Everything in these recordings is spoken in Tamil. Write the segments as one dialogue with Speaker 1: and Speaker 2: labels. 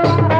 Speaker 1: Thank you.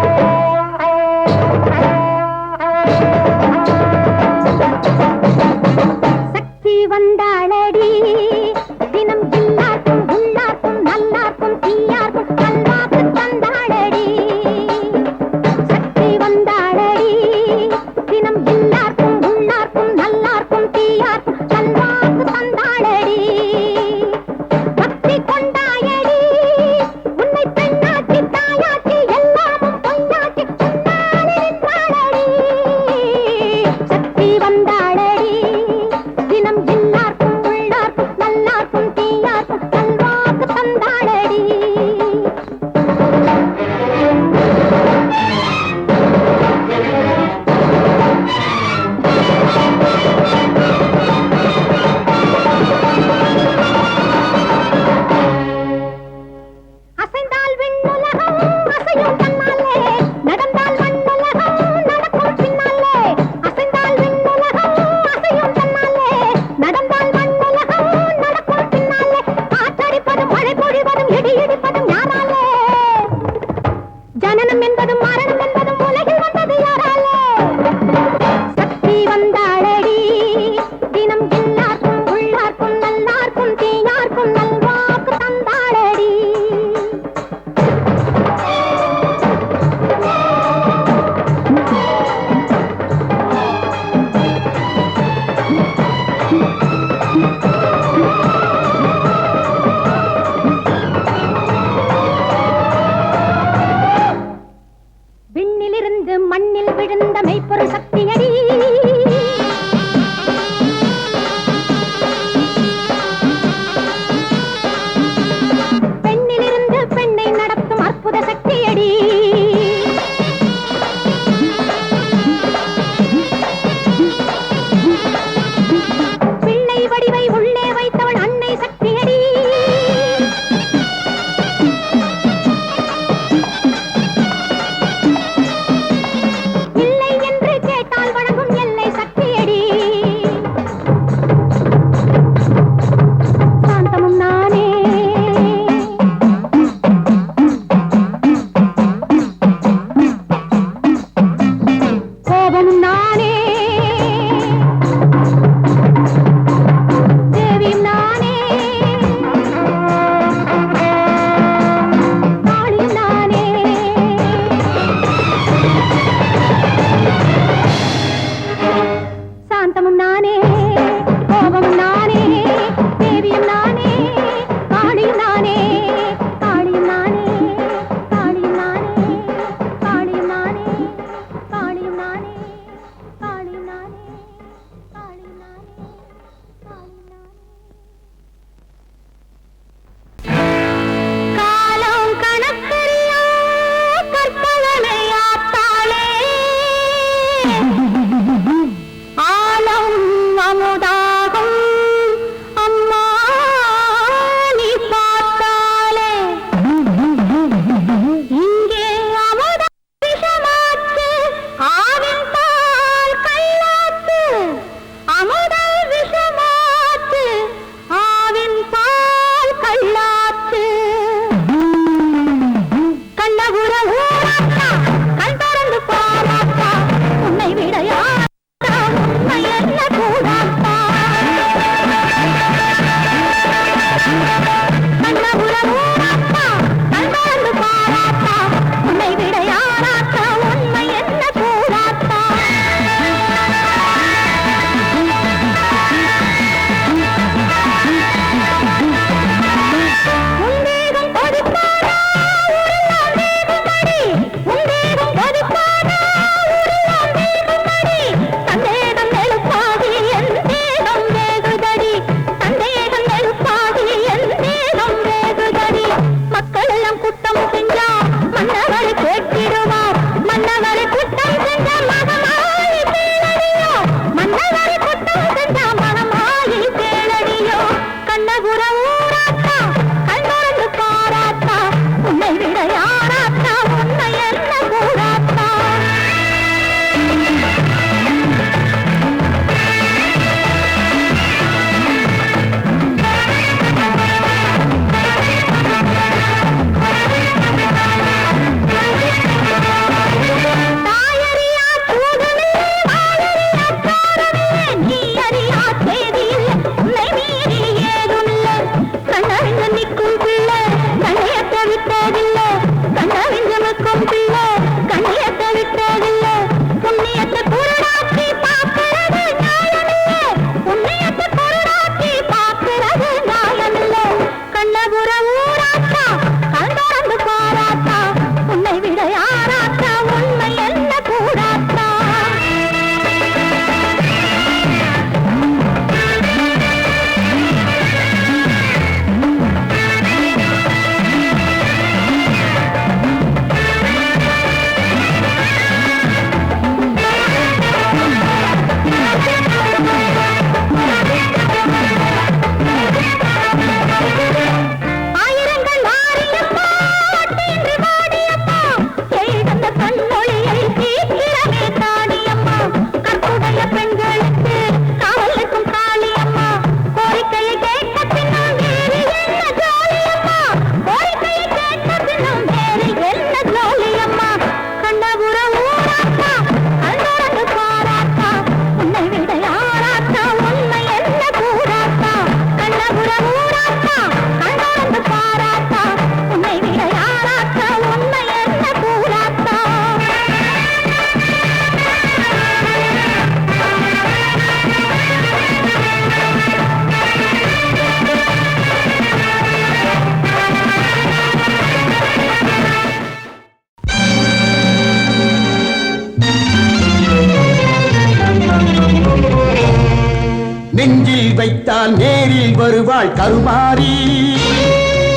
Speaker 1: வருவாள் கருமாறி.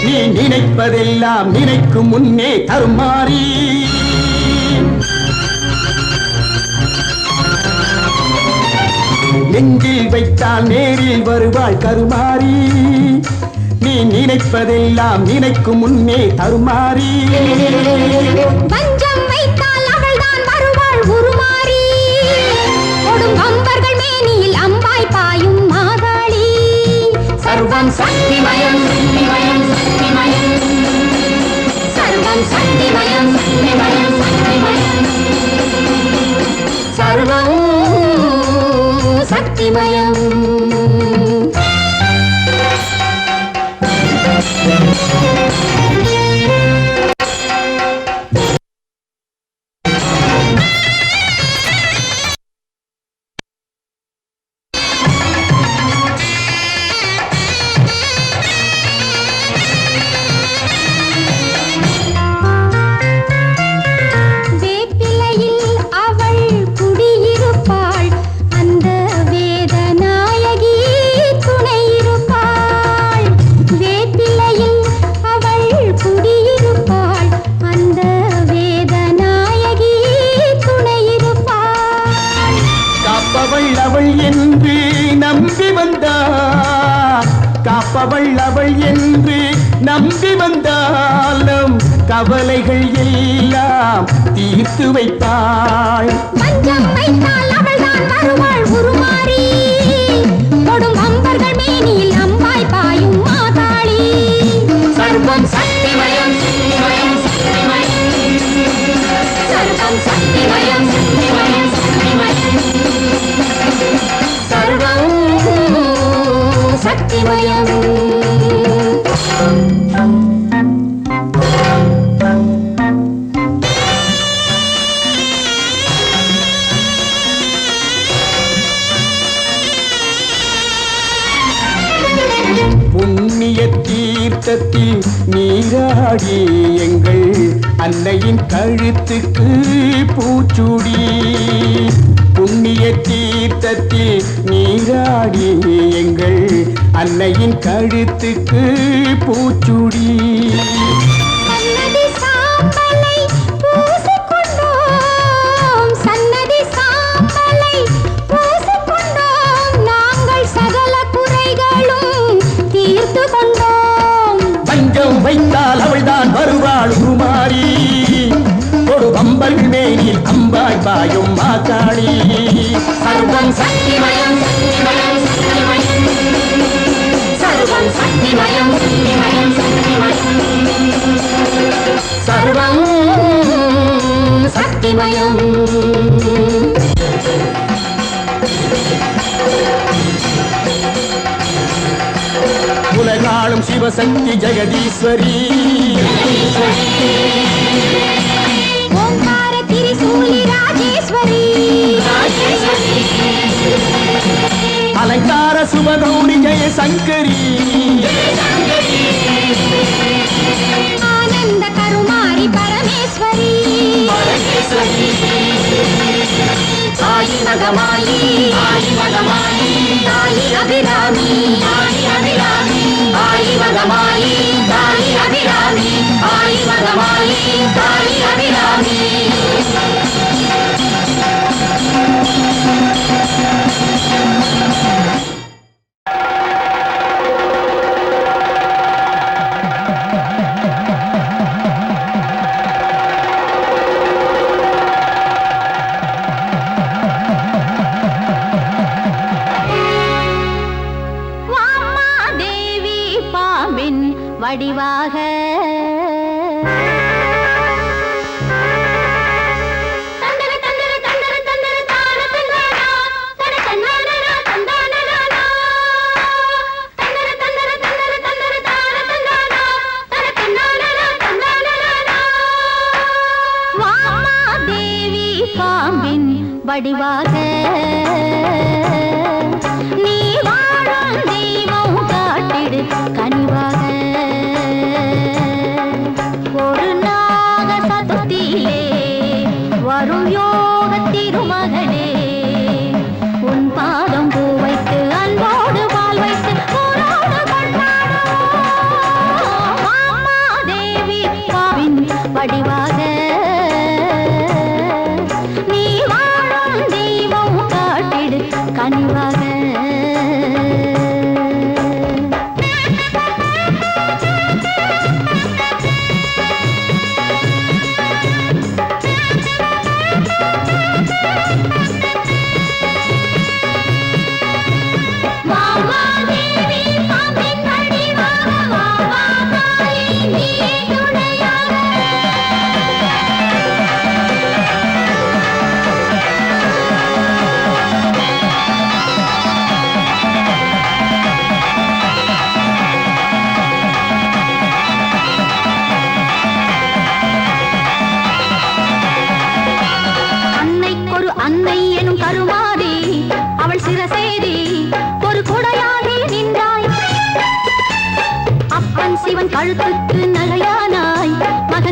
Speaker 1: நீ நினைப்பதெல்லாம் நினைக்கும் முன்னே கருமாறி. நெஞ்சில் வைத்தால் நேரில் வருவாள் கருமாறி. நீ நினைப்பதெல்லாம் நினைக்கும் முன்னே தருமாறி புண்ணிய தீர்த்தத்தில் நீராடி எங்கள் அன்னையின் கழுத்துக்கு பூச்சுடி. புண்ணிய தீர்த்தத்தில் நீராடி எங்கள் அன்னையின் கழுத்துக்கு பூச்சுடி. வைத்தால் அவள்தான் வருவாள் குமாரி. ஒரு பம்பல் மேனில் அம்பாய் பாயும் மாத்தாளி. சர்வம் சக்திமை சக்தி ஜெகதீஸ்வரி அலங்கார சுபகௌரி ஜெய சங்கரி.
Speaker 2: ஆனந்த கருமாரி பரமேஸ்வரி. ஆயி மகமாயி ஆயி மகமாயி தாயி அபிராமி. మగమాయి గాలి అభిరామి ఆయి మగమాయి గాలి అభిరామి. வடிவா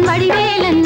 Speaker 2: வடிவேலன்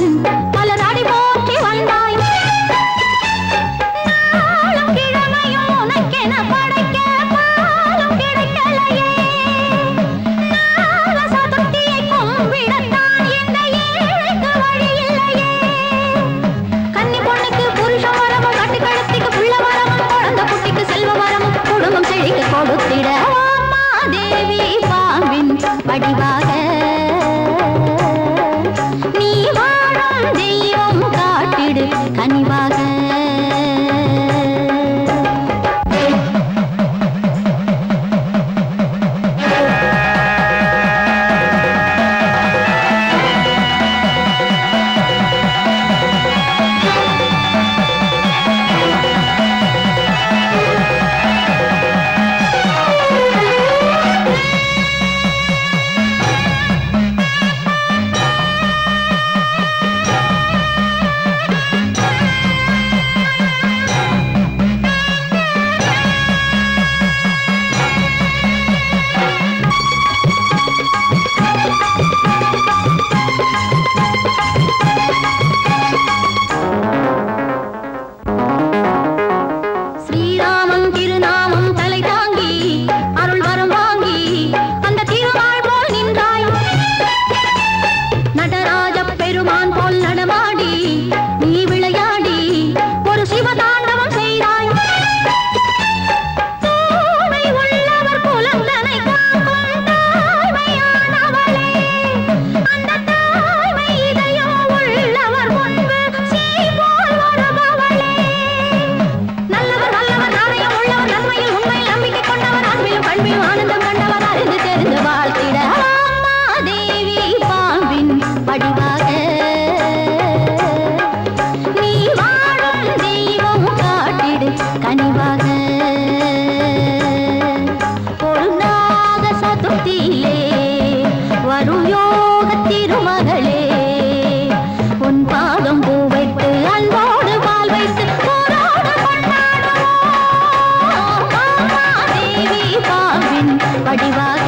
Speaker 2: வடிவாக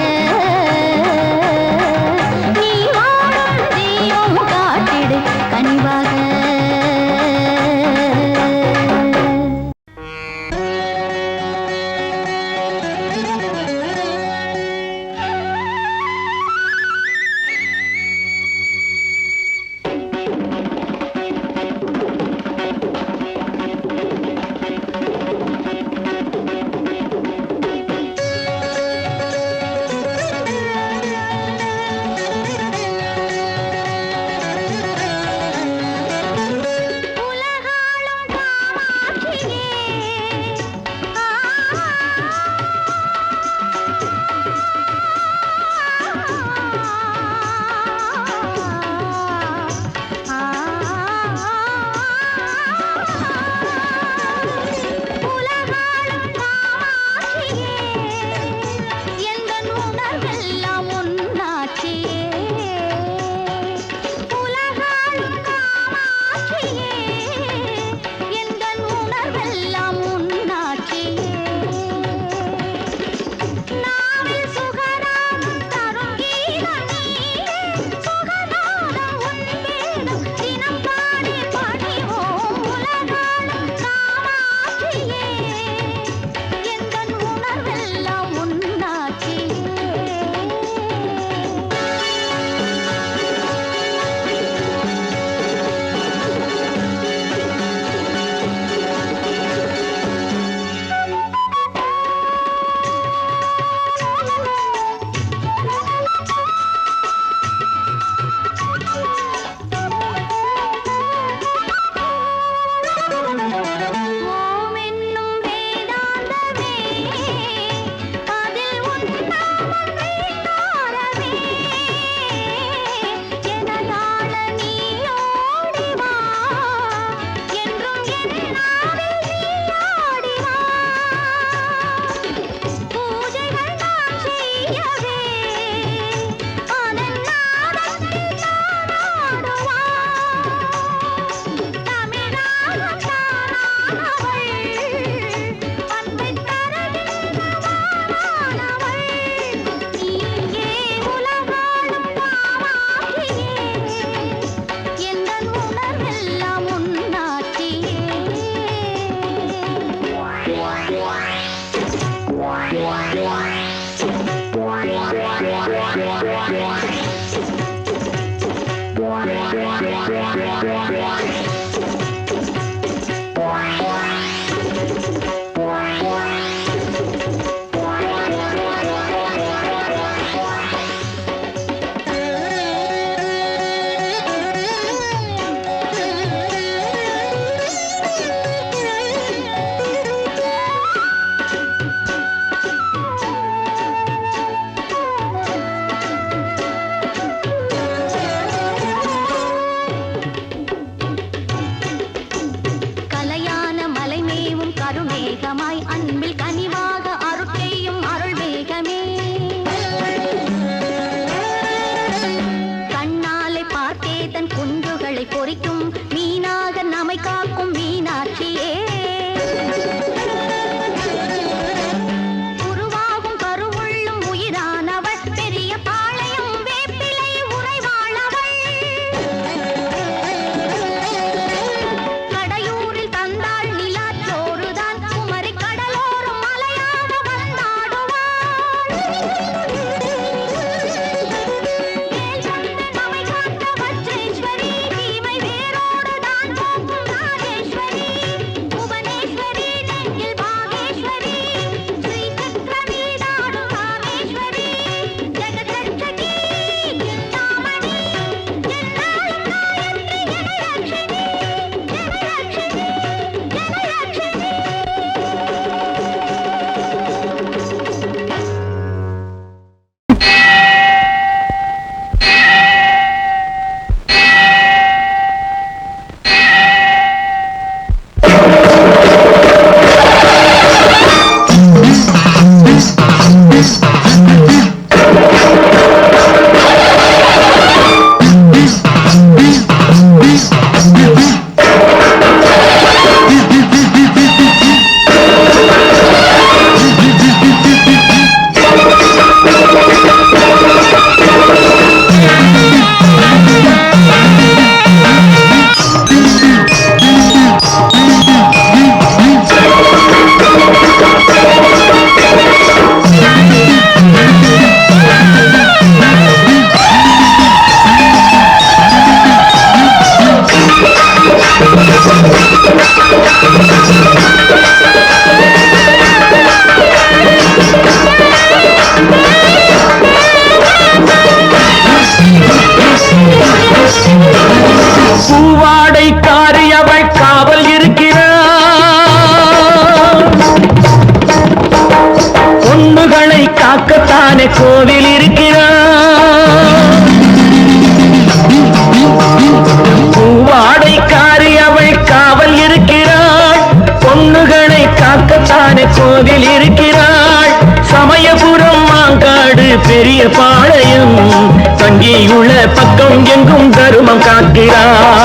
Speaker 3: கோவில் இருக்கிறார் பூவாடைக்காரி அவள் காவல் இருக்கிறாள். பொண்ணுகளை காக்கத்தானே கோவில் இருக்கிறாள். சமயபுரம் மாங்காடு பெரிய பாளையம். தங்கியுள்ள பக்கம் எங்கும் தருமம் காக்கிறார்